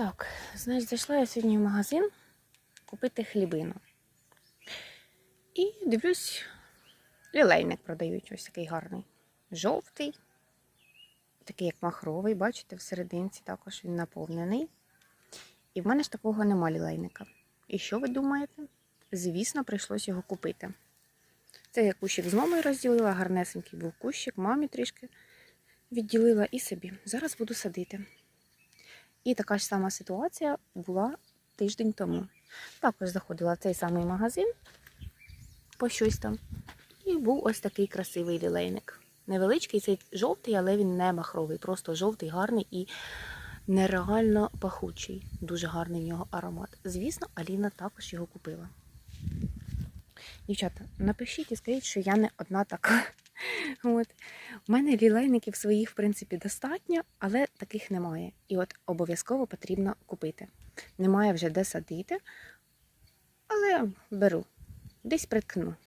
Так, значить, зайшла я сьогодні в магазин купити хлібину. І дивлюсь, лілейник продають ось такий гарний. Жовтий, такий як махровий, бачите, всерединці також він наповнений. І в мене ж такого нема лілейника. І що ви думаєте? Звісно, прийшлось його купити. Це я кущик з мамою розділила, гарнесенький був кущик, мамі трішки відділила і собі. Зараз буду садити. І така ж сама ситуація була тиждень тому. Також заходила в цей самий магазин по щось там. І був ось такий красивий лілейник. Невеличкий, цей жовтий, але він не махровий. Просто жовтий, гарний і нереально пахучий. Дуже гарний в нього аромат. Звісно, Аліна також його купила. Дівчата, напишіть і скажіть, що я не одна така. От. У мене лілейників своїх, в принципі, достатньо, але таких немає. І от обов'язково потрібно купити. Немає вже де садити, але беру. Десь приткну.